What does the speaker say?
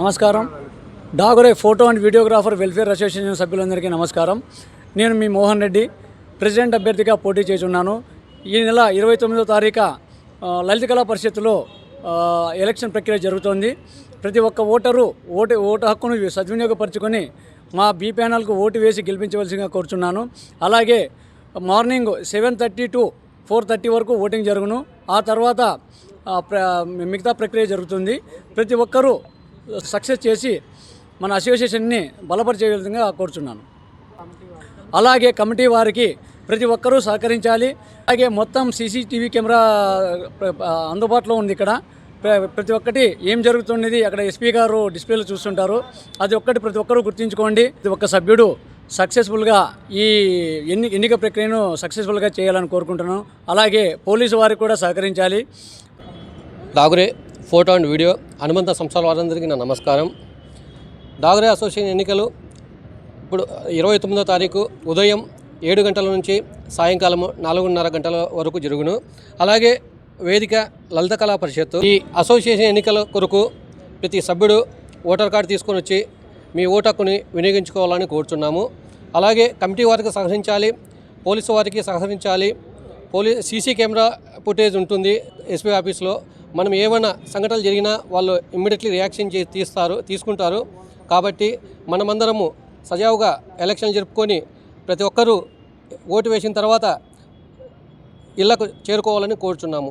నమస్కారం. డాగరే photo and videographer welfare association సభ్యులందరికీ నమస్కారం. నేను మీ మోహన్ రెడ్డి ప్రెసిడెంట్ అభ్యర్థిగా పోటీ చేస్తున్నాను. ఈ నెల ఇరవై తొమ్మిదో తారీఖు లలిత కళా పరిషత్తులో ఎలక్షన్ ప్రక్రియ జరుగుతోంది. ప్రతి ఒక్క ఓటరు ఓటు ఓటు హక్కును సద్వినియోగపరుచుకొని మా బీ ప్యానల్కు ఓటు వేసి గెలిపించవలసిందిగా కోరుచున్నాను. అలాగే morning seven thirty to four thirty వరకు ఓటింగ్ జరుగును. ఆ తర్వాత ప్ర మిగతా ప్రక్రియ జరుగుతుంది. ప్రతి ఒక్కరూ సక్సెస్ చేసి మన అసోసియేషన్ని బలపరిచే విధంగా కోరుచున్నాను. అలాగే కమిటీ వారికి ప్రతి ఒక్కరూ సహకరించాలి. అలాగే మొత్తం సీసీటీవీ కెమెరా అందుబాటులో ఉంది ఇక్కడ. ప్ర- ప్రతి ఒక్కటి ఏం జరుగుతున్నది అక్కడ ఎస్పీ గారు డిస్ప్లేలో చూస్తుంటారు. అది ఒక్కటి ప్రతి ఒక్కరూ గుర్తుంచుకోండి. ప్రతి ఒక్క సభ్యుడు సక్సెస్ఫుల్గా ఈ ఎన్ని ఎన్నిక ప్రక్రియను సక్సెస్ఫుల్గా చేయాలని కోరుకుంటున్నాను. అలాగే పోలీసు వారికి కూడా సహకరించాలి. డాగురే ఫోటో అండ్ వీడియో అనుబంధ సంస్థల వారందరికీ నా నమస్కారం. డాగరే అసోసియేషన్ ఎన్నికలు ఇప్పుడు ఇరవై తొమ్మిదో తారీఖు ఉదయం ఏడు గంటల నుంచి సాయంకాలం నాలుగున్నర గంటల వరకు జరుగును. అలాగే వేదిక లలిత కళా పరిషత్తు. ఈ అసోసియేషన్ ఎన్నికల కొరకు ప్రతి సభ్యుడు ఓటర్ కార్డు తీసుకొని వచ్చి మీ ఓటు హక్కుని వినియోగించుకోవాలని కోరుచున్నాము. అలాగే కమిటీ వారికి సహకరించాలి పోలీసు వారికి సహకరించాలి పోలీ సీసీ కెమెరా ఫుటేజ్ ఉంటుంది ఎస్పీ ఆఫీస్లో. మనం ఏమైనా సంఘటనలు జరిగినా వాళ్ళు ఇమ్మీడియట్లీ రియాక్షన్ చేసి తీస్తారు తీసుకుంటారు. కాబట్టి మనమందరము సజావుగా ఎలక్షన్ జరుపుకొని ప్రతి ఒక్కరూ ఓటు వేసిన తర్వాత ఇళ్ళకు చేరుకోవాలని కోరుచున్నాము.